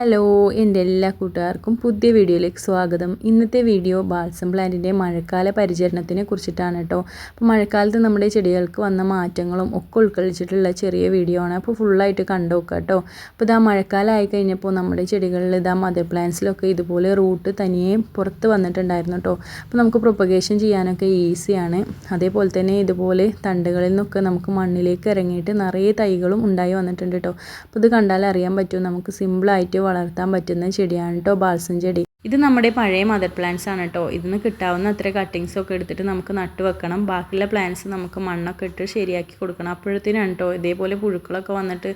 Hello എന്റെ എല്ലാ കൂട്ടുകാർക്കും പുതിയ വീഡിയോയിലേക്ക് സ്വാഗതം. ഇന്നത്തെ വീഡിയോ ബാൽസം പ്ലാന്റിന്റെ മഴക്കാല പരിചരണത്തിനെ കുറിച്ചിട്ടാണ് കേട്ടോ. അപ്പോൾ മഴക്കാലത്ത് നമ്മുടെ ചെടികൾക്ക് വന്ന മാറ്റങ്ങളും ഒക്കെ ഉൾക്കൊള്ളിച്ചിട്ടുള്ള ചെറിയ വീഡിയോ ആണ്. അപ്പോൾ ഫുള്ളായിട്ട് കണ്ടു നോക്കുക കേട്ടോ. അപ്പോൾ ഇതാ മഴക്കാലം ആയി കഴിഞ്ഞപ്പോൾ നമ്മുടെ ചെടികളിൽ ഇതാ മദർ പ്ലാന്റ്സിലൊക്കെ ഇതുപോലെ റൂട്ട് തനിയെ പുറത്ത് വന്നിട്ടുണ്ടായിരുന്നു കേട്ടോ. അപ്പോൾ നമുക്ക് പ്രൊപ്പഗേഷൻ ചെയ്യാനൊക്കെ ഈസിയാണ് അതേപോലെ തന്നെ ഇതുപോലെ തണ്ടുകളിൽ നിന്നൊക്കെ നമുക്ക് മണ്ണിലേക്ക് ഇറങ്ങിയിട്ട് നിറയെ തൈകളും ഉണ്ടായി വന്നിട്ടുണ്ട് കേട്ടോ. അപ്പോൾ ഇത് കണ്ടാൽ അറിയാൻ പറ്റും. നമുക്ക് സിമ്പിളായിട്ട് വളർത്താൻ പറ്റുന്ന ചെടിയാണ് കേട്ടോ ബാൽസം ചെടി. ഇത് നമ്മുടെ പഴയ മദർ പ്ലാന്റ്സ് ആണ് കേട്ടോ ഇതിന്ന് കിട്ടാവുന്ന അത്ര കട്ടിങ്സ് ഒക്കെ എടുത്തിട്ട് നമുക്ക് നട്ടു വെക്കണം. ബാക്കിയുള്ള പ്ലാന്റ്സ് നമുക്ക് മണ്ണൊക്കെ ഇട്ട് ശരിയാക്കി കൊടുക്കണം. അപ്പോഴത്തേനാണ് കേട്ടോ ഇതേപോലെ പുഴുക്കളൊക്കെ വന്നിട്ട്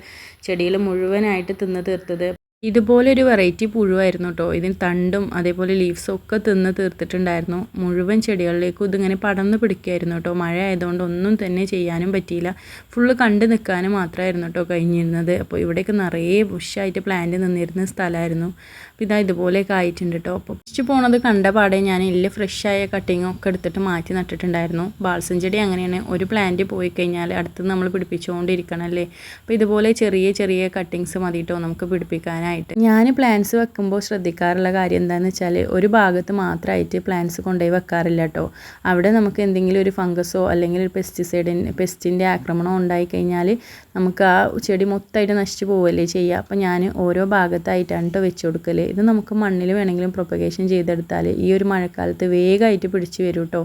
ചെടിയിൽ മുഴുവനായിട്ട് തിന്ന് തീർത്തത്. ഇതുപോലൊരു വെറൈറ്റി പുഴുവായിരുന്നു കേട്ടോ ഇതിന് തണ്ടും അതേപോലെ ലീവ്സും ഒക്കെ തിന്ന് തീർത്തിട്ടുണ്ടായിരുന്നു. മുഴുവൻ ചെടികളിലേക്കും ഇതിങ്ങനെ പടർന്ന് പിടിക്കുമായിരുന്നു കേട്ടോ മഴ ആയതുകൊണ്ട് ഒന്നും തന്നെ ചെയ്യാനും പറ്റിയില്ല. ഫുള്ള് കണ്ട് നിൽക്കാനും മാത്രമായിരുന്നു കേട്ടോ കഴിഞ്ഞിരുന്നത്. അപ്പോൾ ഇവിടെയൊക്കെ നിറയെ ബുഷായിട്ട് പ്ലാന്റ് നിന്നിരുന്ന സ്ഥലമായിരുന്നു. അപ്പോൾ ഇതാ ഇതുപോലെയൊക്കെ ആയിട്ടുണ്ട് കേട്ടോ അപ്പോൾ ഫസ്റ്റ് പോണത് കണ്ട പാടെ ഞാൻ ഇല്ല ഫ്രഷായ കട്ടിങ്ങും ഒക്കെ എടുത്തിട്ട് മാറ്റി നട്ടിട്ടുണ്ടായിരുന്നു. ബാൾസം ചെടി അങ്ങനെയാണ് ഒരു പ്ലാന്റ് പോയി കഴിഞ്ഞാൽ അടുത്ത് നമ്മൾ പിടിപ്പിച്ചുകൊണ്ടിരിക്കണം അല്ലേ? അപ്പോൾ ഇതുപോലെ ചെറിയ ചെറിയ കട്ടിങ്സ് മതി കേട്ടോ നമുക്ക് പിടിപ്പിക്കാനായിട്ട് ഞാൻ പ്ലാന്റ്സ് വെക്കുമ്പോൾ ശ്രദ്ധിക്കാറുള്ള കാര്യം എന്താണെന്ന് വെച്ചാൽ ഒരു ഭാഗത്ത് മാത്രമായിട്ട് പ്ലാന്റ്സ് കൊണ്ടുപോയി വെക്കാറില്ല കേട്ടോ അവിടെ നമുക്ക് എന്തെങ്കിലും ഒരു ഫംഗസോ അല്ലെങ്കിൽ ഒരു പെസ്റ്റിസൈഡിന് പെസ്റ്റിന്റെ ആക്രമണം ഉണ്ടായി കഴിഞ്ഞാൽ നമുക്ക് ആ ചെടി മൊത്തമായിട്ട് നശിച്ചു പോവുകയല്ലേ ചെയ്യുക അപ്പോൾ ഞാൻ ഓരോ ഭാഗത്തായിട്ടാണ് കേട്ടോ വെച്ച് കൊടുക്കൽ ഇത് നമുക്ക് മണ്ണിൽ വേണമെങ്കിലും പ്രൊപ്പഗേഷൻ ചെയ്തെടുത്താൽ ഈ ഒരു മഴക്കാലത്ത് വേഗമായിട്ട് പിടിച്ചു വരും കേട്ടോ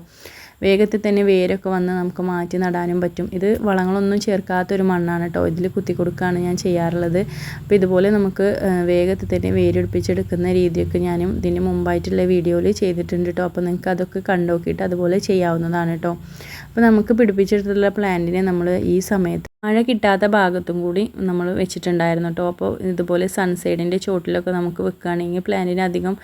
വേഗത്തിൽ തന്നെ വേരൊക്കെ വന്ന് നമുക്ക് മാറ്റി നടാനും പറ്റും. ഇത് വളങ്ങളൊന്നും ചേർക്കാത്തൊരു മണ്ണാണ് കേട്ടോ ഇതിൽ കുത്തി കൊടുക്കുകയാണ് ഞാൻ ചെയ്യാറുള്ളത്. അപ്പോൾ ഇതുപോലെ നമുക്ക് വേഗത്തിൽ തന്നെ വേരെടുപ്പിച്ചെടുക്കുന്ന രീതിയൊക്കെ ഞാനും ഇതിന് മുമ്പായിട്ടുള്ള വീഡിയോയിൽ ചെയ്തിട്ടുണ്ട് കേട്ടോ അപ്പോൾ നിങ്ങൾക്ക് അതൊക്കെ കണ്ടു നോക്കിയിട്ട് അതുപോലെ ചെയ്യാവുന്നതാണ് കേട്ടോ അപ്പോൾ നമുക്ക് പിടിപ്പിച്ചെടുത്തിട്ടുള്ള പ്ലാന്റിനെ നമ്മൾ ഈ സമയത്ത് മഴ കിട്ടാത്ത ഭാഗത്തും കൂടി നമ്മൾ വെച്ചിട്ടുണ്ടായിരുന്നു കേട്ടോ. അപ്പോൾ ഇതുപോലെ സൺസൈഡിന്റെ ചോട്ടിലൊക്കെ നമുക്ക് വെക്കുകയാണെങ്കിൽ പ്ലാന്റിന് അധികം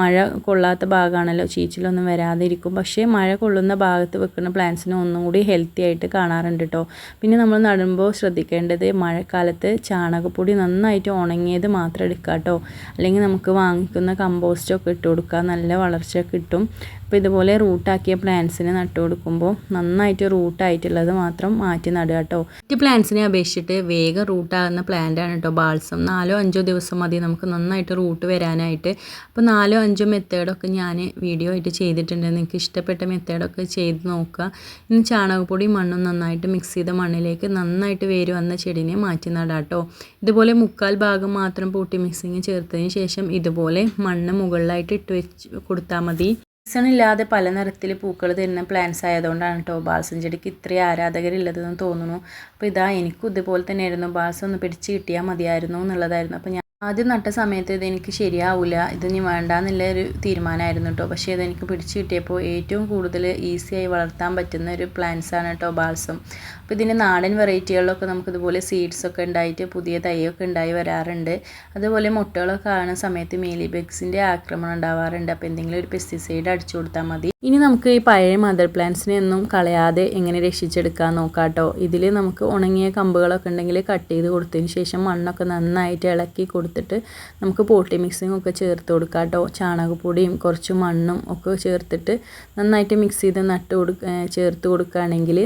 മഴ കൊള്ളാത്ത ഭാഗമാണല്ലോ. ചീച്ചിലൊന്നും വരാതിരിക്കും. പക്ഷേ മഴ കൊള്ളുന്ന ഭാഗത്ത് വെക്കുന്ന പ്ലാന്റ്സിന് ഒന്നും കൂടി ഹെൽത്തി ആയിട്ട് കാണാറുണ്ട് കേട്ടോ. പിന്നെ നമ്മൾ നടുമ്പോൾ ശ്രദ്ധിക്കേണ്ടത് മഴക്കാലത്ത് ചാണകപ്പൊടി നന്നായിട്ട് ഉണങ്ങിയത് മാത്രം എടുക്കുക കേട്ടോ. അല്ലെങ്കിൽ നമുക്ക് വാങ്ങിക്കുന്ന കമ്പോസ്റ്റൊക്കെ ഇട്ട് കൊടുക്കുക. നല്ല വളർച്ച കിട്ടും. അപ്പോൾ ഇതുപോലെ റൂട്ടാക്കിയ പ്ലാന്റ്സിനെ നട്ടു കൊടുക്കുമ്പോൾ നന്നായിട്ട് റൂട്ടായിട്ടുള്ളത് മാത്രം മാറ്റി നടുക കേട്ടോ. മറ്റ് പ്ലാന്റ്സിനെ അപേക്ഷിച്ചിട്ട് വേഗം റൂട്ടാകുന്ന പ്ലാന്റ് ആണ് കേട്ടോ ബാൾസം. നാലോ അഞ്ചോ ദിവസം മതി നമുക്ക് നന്നായിട്ട് റൂട്ട് വരാനായിട്ട്. അപ്പോൾ നാലോ അഞ്ചോ മെത്തേഡൊക്കെ ഞാൻ വീഡിയോ ആയിട്ട് ചെയ്തിട്ടുണ്ട്. നിങ്ങൾക്ക് ഇഷ്ടപ്പെട്ട മെത്തേഡൊക്കെ ചെയ്ത് നോക്കുക. ഇനി ചാണകപ്പൊടി മണ്ണും നന്നായിട്ട് മിക്സ് ചെയ്ത മണ്ണിലേക്ക് നന്നായിട്ട് വേര് വന്ന ചെടിനെ മാറ്റി നടാം കേട്ടോ. ഇതുപോലെ മുക്കാൽ ഭാഗം മാത്രം പൂട്ടി മിക്സിങ് ചേർത്തതിന് ശേഷം ഇതുപോലെ മണ്ണ് മുകളിലായിട്ട് ഇട്ട് വെച്ച് കൊടുത്താൽ മതി. സീസൺ ഇല്ലാതെ പല നിറത്തിൽ പൂക്കൾ തരുന്ന പ്ലാന്റ്സ് ആയതുകൊണ്ടാണ് കേട്ടോ ബാൽസം ചെടിക്ക് ഇത്രയും ആരാധകരില്ലതെന്ന് തോന്നുന്നു. അപ്പോൾ ഇതാ എനിക്കും ഇതുപോലെ തന്നെയായിരുന്നു. ബാൽസം ഒന്ന് പിടിച്ച് കിട്ടിയാൽ മതിയായിരുന്നു എന്നുള്ളതായിരുന്നു. അപ്പോൾ ഞാൻ ആദ്യം നട്ട സമയത്ത് ഇതെനിക്ക് ശരിയാവില്ല ഇതിനി വേണ്ട എന്നുള്ള ഒരു തീരുമാനമായിരുന്നു കേട്ടോ പക്ഷേ ഇതെനിക്ക് പിടിച്ച് കിട്ടിയപ്പോൾ ഏറ്റവും കൂടുതൽ ഈസിയായി വളർത്താൻ പറ്റുന്ന ഒരു പ്ലാന്റ്സ് ആണ് കേട്ടോ ബാൾസം. അപ്പോൾ ഇതിന്റെ നാടൻ വെറൈറ്റികളിലൊക്കെ നമുക്ക് ഇതുപോലെ സീഡ്സ് ഒക്കെ ഉണ്ടായിട്ട് പുതിയ തൈയൊക്കെ ഉണ്ടായി വരാറുണ്ട്. അതുപോലെ മുട്ടകളൊക്കെ കാണുന്ന സമയത്ത് മീലി ബെഗ്സിന്റെ ആക്രമണം ഉണ്ടാവാറുണ്ട്. അപ്പോൾ എന്തെങ്കിലും ഒരു പെസ്റ്റിസൈഡ് അടിച്ചു കൊടുത്താൽ മതി. ഇനി നമുക്ക് ഈ പഴയ മദർ പ്ലാന്റ്സിനെ ഒന്നും കളയാതെ എങ്ങനെ രക്ഷിച്ചെടുക്കാൻ നോക്കാം കേട്ടോ ഇതിൽ നമുക്ക് ഉണങ്ങിയ കമ്പുകളൊക്കെ ഉണ്ടെങ്കിൽ കട്ട് ചെയ്ത് കൊടുത്തതിന് ശേഷം മണ്ണൊക്കെ നന്നായിട്ട് ഇളക്കി കൊടുത്തിട്ട് നമുക്ക് പോട്ടി മിക്സിങ് ഒക്കെ ചേർത്ത് കൊടുക്കാം കേട്ടോ. ചാണകപ്പൊടിയും കുറച്ച് മണ്ണും ഒക്കെ ചേർത്തിട്ട് നന്നായിട്ട് മിക്സ് ചെയ്ത് നട്ട് കൊടുക്ക ചേർത്ത് കൊടുക്കുകയാണെങ്കിൽ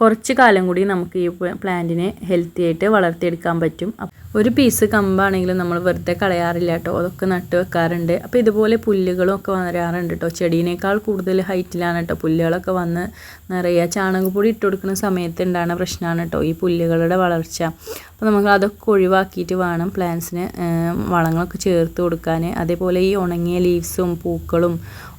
കുറച്ച് കാലം കൂടി നമുക്ക് ഈ പ്ലാന്റിനെ ഹെൽത്തി ആയിട്ട് വളർത്തിയെടുക്കാൻ പറ്റും. ഒരു പീസ് കമ്പാണെങ്കിലും നമ്മൾ വെറുതെ കളയാറില്ല കേട്ടോ. അതൊക്കെ നട്ട് വെക്കാറുണ്ട്. അപ്പോൾ ഇതുപോലെ പുല്ലുകളും ഒക്കെ വരാറുണ്ട് കേട്ടോ. ചെടീനേക്കാൾ കൂടുതൽ ഹൈറ്റിലാണ് കേട്ടോ. പുല്ലുകളൊക്കെ വന്ന് നിറയുക ചാണകപ്പൊടി ഇട്ട് കൊടുക്കുന്ന സമയത്ത് ഉണ്ടാകുന്ന പ്രശ്നമാണ് കേട്ടോ ഈ പുല്ലുകളുടെ വളർച്ച. അപ്പോൾ നമുക്ക് അതൊക്കെ ഒഴിവാക്കിയിട്ട് വേണം പ്ലാന്റ്സിന് വളങ്ങളൊക്കെ ചേർത്ത് കൊടുക്കാൻ. അതേപോലെ ഈ ഉണങ്ങിയ ലീവ്സും പൂക്കളും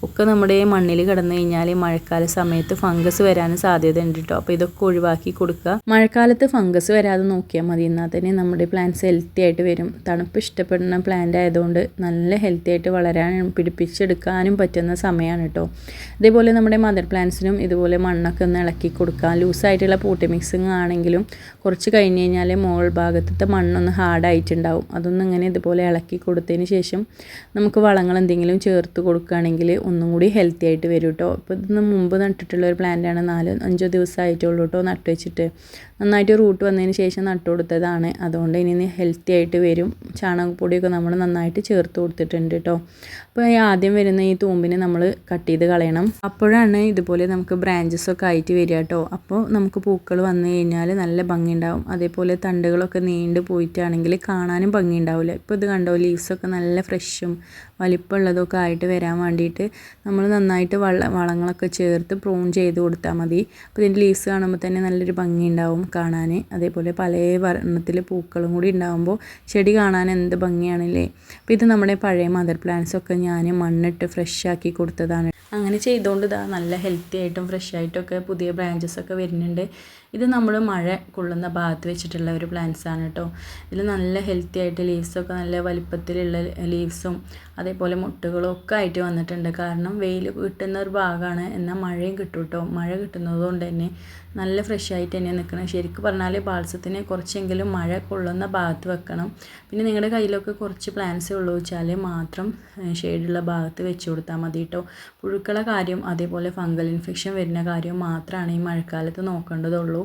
ഒക്കെ നമ്മുടെ മണ്ണിൽ കിടന്നു കഴിഞ്ഞാൽ മഴക്കാല സമയത്ത് ഫംഗസ് വരാനും സാധ്യതയുണ്ട് കേട്ടോ. അപ്പോൾ ഇതൊക്കെ ഒഴിവാക്കി കൊടുക്കുക. മഴക്കാലത്ത് ഫംഗസ് വരാതെ നോക്കിയാൽ മതി. എന്നാൽ തന്നെ നമ്മുടെ പ്ലാന്റ്സ് ഹെൽത്തി ആയിട്ട് വരും. തണുപ്പ് ഇഷ്ടപ്പെടുന്ന പ്ലാന്റ് ആയതുകൊണ്ട് നല്ല ഹെൽത്തി ആയിട്ട് വളരാനും പിടിപ്പിച്ചെടുക്കാനും പറ്റുന്ന സമയമാണ് കേട്ടോ അതേപോലെ നമ്മുടെ മദർ പ്ലാന്റ്സിനും ഇതുപോലെ മണ്ണൊക്കെ ഒന്ന് ഇളക്കി കൊടുക്കാം. ലൂസായിട്ടുള്ള പൂട്ടി മിക്സിങ് ആണെങ്കിലും കുറച്ച് കഴിഞ്ഞ് കഴിഞ്ഞാൽ മോൾ ഭാഗത്തെ മണ്ണൊന്ന് ഹാർഡായിട്ടുണ്ടാവും അതൊന്നും ഇങ്ങനെ ഇതുപോലെ ഇളക്കി കൊടുത്തതിന് ശേഷം നമുക്ക് വളങ്ങൾ എന്തെങ്കിലും ചേർത്ത് കൊടുക്കുകയാണെങ്കിൽ ഒന്നും കൂടി ഹെൽത്തി ആയിട്ട് വരും കേട്ടോ ഇപ്പോൾ ഇതിന് മുമ്പ് നട്ടിട്ടുള്ള ഒരു പ്ലാന്റാണ് നാല് അഞ്ചോ ദിവസമായിട്ടുള്ളൂ കേട്ടോ നട്ട് വെച്ചിട്ട് നന്നായിട്ട് റൂട്ട് വന്നതിന് ശേഷം നട്ടു കൊടുത്തതാണ് അതുകൊണ്ട് ഇനി ഹെൽത്തി ആയിട്ട് വരും. ചാണകപ്പൊടിയൊക്കെ നമ്മൾ നന്നായിട്ട് ചേർത്ത് കൊടുത്തിട്ടുണ്ട് കേട്ടോ അപ്പോൾ ഈ ആദ്യം വരുന്ന ഈ തൂമ്പിനെ നമ്മൾ കട്ട് ചെയ്ത് കളയണം. അപ്പോഴാണ് ഇതുപോലെ നമുക്ക് ബ്രാഞ്ചസ് ഒക്കെ ആയിട്ട് വരിക കേട്ടോ അപ്പോൾ നമുക്ക് പൂക്കൾ വന്നു കഴിഞ്ഞാൽ നല്ല ഭംഗി ഉണ്ടാവും അതേപോലെ തണ്ടുകളൊക്കെ നീണ്ടു പോയിട്ടാണെങ്കിൽ കാണാനും ഭംഗി ഉണ്ടാവില്ല ഇപ്പോൾ ഇത് കണ്ടോ ലീവ്സൊക്കെ നല്ല ഫ്രഷും വലിപ്പമുള്ളതൊക്കെ ആയിട്ട് വരാൻ വേണ്ടിയിട്ട് നമ്മൾ നന്നായിട്ട് വള വളങ്ങളൊക്കെ ചേർത്ത് പ്രൂൺ ചെയ്ത് കൊടുത്താൽ മതി. അപ്പോൾ ഇതിന്റെ ലീവ്സ് കാണുമ്പോൾ തന്നെ നല്ലൊരു ഭംഗി ഉണ്ടാവും കാണാൻ. അതേപോലെ പല വർണത്തിൽ പൂക്കളും കൂടി ഉണ്ടാകുമ്പോൾ ചെടി കാണാൻ എന്ത് ഭംഗിയാണല്ലേ. അപ്പോൾ ഇത് നമ്മുടെ പഴയ മദർ പ്ലാന്റ്സ് ഒക്കെ ഞാൻ മണ്ണിട്ട് ഫ്രഷ് ആക്കി കൊടുത്തതാണ്. അങ്ങനെ ചെയ്തുകൊണ്ട് ഇതാ നല്ല ഹെൽത്തി ആയിട്ടും ഫ്രഷ് ആയിട്ടൊക്കെ പുതിയ ബ്രാഞ്ചസ് ഒക്കെ വരുന്നുണ്ട്. ഇത് നമ്മൾ മഴ കൊള്ളുന്ന ഭാഗത്ത് വെച്ചിട്ടുള്ള ഒരു പ്ലാന്റ്സ് ആണ് കേട്ടോ ഇതിൽ നല്ല ഹെൽത്തി ആയിട്ട് ലീവ്സൊക്കെ നല്ല വലിപ്പത്തിലുള്ള ലീവ്സും അതേപോലെ മുട്ടുകളും ഒക്കെ ആയിട്ട് വന്നിട്ടുണ്ട്. കാരണം വെയിൽ കിട്ടുന്ന ഒരു ഭാഗമാണ് എന്നാൽ മഴയും കിട്ടും കേട്ടോ മഴ കിട്ടുന്നത് കൊണ്ട് തന്നെ നല്ല ഫ്രഷ് ആയിട്ട് തന്നെ നിൽക്കണം ശരിക്കും പറഞ്ഞാൽ ബാൾസത്തിന് കുറച്ചെങ്കിലും മഴ കൊള്ളുന്ന ഭാഗത്ത് വെക്കണം. പിന്നെ നിങ്ങളുടെ കയ്യിലൊക്കെ കുറച്ച് പ്ലാന്റ്സ് ഉള്ളൂ വെച്ചാൽ മാത്രം ഷെയ്ഡുള്ള ഭാഗത്ത് വെച്ച് കൊടുത്താൽ മതി കേട്ടോ പുഴുക്കളെ കാര്യം അതേപോലെ ഫംഗൽ ഇൻഫെക്ഷൻ വരുന്ന കാര്യം മാത്രമാണ് ഈ മഴക്കാലത്ത് നോക്കേണ്ടതുള്ളൂ.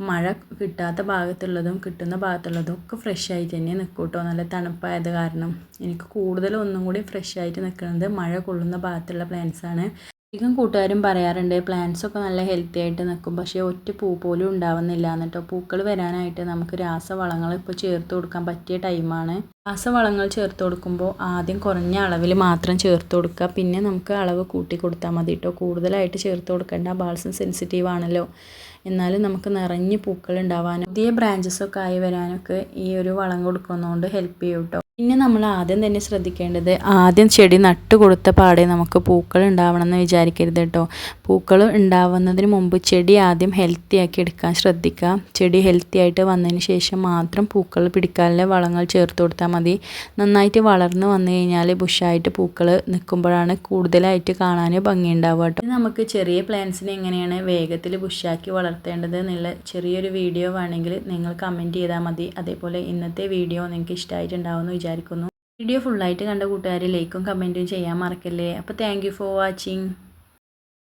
മഴ കിട്ടാത്ത ഭാഗത്തുള്ളതും കിട്ടുന്ന ഭാഗത്തുള്ളതും ഒക്കെ ഫ്രഷ് ആയിട്ട് തന്നെ നിൽക്കും കേട്ടോ. നല്ല തണുപ്പായത് കാരണം. എനിക്ക് കൂടുതലും ഒന്നും കൂടി ഫ്രഷ് ആയിട്ട് നിൽക്കുന്നത് മഴ കൊള്ളുന്ന ഭാഗത്തുള്ള പ്ലാന്റ്സാണ് അധികം കൂട്ടുകാരും പറയാറുണ്ട് പ്ലാന്റ്സ് ഒക്കെ നല്ല ഹെൽത്തി ആയിട്ട് നിൽക്കും പക്ഷേ ഒറ്റ പൂ പോലും ഉണ്ടാവുന്നില്ല എന്നിട്ടോ. പൂക്കൾ വരാനായിട്ട് നമുക്ക് രാസവളങ്ങൾ ഇപ്പോൾ ചേർത്ത് കൊടുക്കാൻ പറ്റിയ ടൈമാണ് രാസവളങ്ങൾ ചേർത്ത് കൊടുക്കുമ്പോൾ ആദ്യം കുറഞ്ഞ അളവിൽ മാത്രം ചേർത്ത് കൊടുക്കുക. പിന്നെ നമുക്ക് അളവ് കൂട്ടി കൊടുത്താൽ മതി കേട്ടോ കൂടുതലായിട്ട് ചേർത്ത് കൊടുക്കേണ്ട ബാൾസം സെൻസിറ്റീവ് ആണല്ലോ. എന്നാലും നമുക്ക് നിറഞ്ഞ് പൂക്കൾ ഉണ്ടാവാനും പുതിയ ബ്രാഞ്ചസ് ഒക്കെ ആയി വരാനൊക്കെ ഈ ഒരു വളം കൊടുക്കുന്നതുകൊണ്ട് ഹെൽപ്പ് ചെയ്യും കേട്ടോ പിന്നെ നമ്മൾ ആദ്യം തന്നെ ശ്രദ്ധിക്കേണ്ടത് ആദ്യം ചെടി നട്ട് കൊടുത്ത പാടെ നമുക്ക് പൂക്കൾ ഉണ്ടാവണം എന്ന് വിചാരിക്കരുത് കേട്ടോ. പൂക്കൾ ഉണ്ടാവുന്നതിന് മുമ്പ് ചെടി ആദ്യം ഹെൽത്തി ആക്കി എടുക്കാൻ ശ്രദ്ധിക്കുക. ചെടി ഹെൽത്തി ആയിട്ട് വന്നതിന് ശേഷം മാത്രം പൂക്കൾ പിടിക്കാനുള്ള വളങ്ങൾ ചേർത്ത് കൊടുത്താൽ മതി. നന്നായിട്ട് വളർന്നു വന്നു കഴിഞ്ഞാൽ ബുഷായിട്ട് പൂക്കൾ നിൽക്കുമ്പോഴാണ് കൂടുതലായിട്ട് കാണാൻ ഭംഗിയുണ്ടാവുക കേട്ടോ. നമുക്ക് ചെറിയ പ്ലാന്റ്സിനെ എങ്ങനെയാണ് വേഗത്തിൽ ബുഷാക്കി വളർത്തേണ്ടത് എന്നുള്ള ചെറിയൊരു വീഡിയോ വേണമെങ്കിൽ നിങ്ങൾ കമന്റ് ചെയ്താൽ മതി. അതേപോലെ ഇന്നത്തെ വീഡിയോ നിങ്ങൾക്ക് ഇഷ്ടമായിട്ടുണ്ടാവുമെന്ന് വിചാരിക്കുന്നു. വീഡിയോ ഫുള്ളായിട്ട് കണ്ട കൂട്ടുകാർ ലൈക്കും കമന്റും ചെയ്യാൻ മറക്കല്ലേ. അപ്പോൾ താങ്ക് ഫോർ വാച്ചിങ്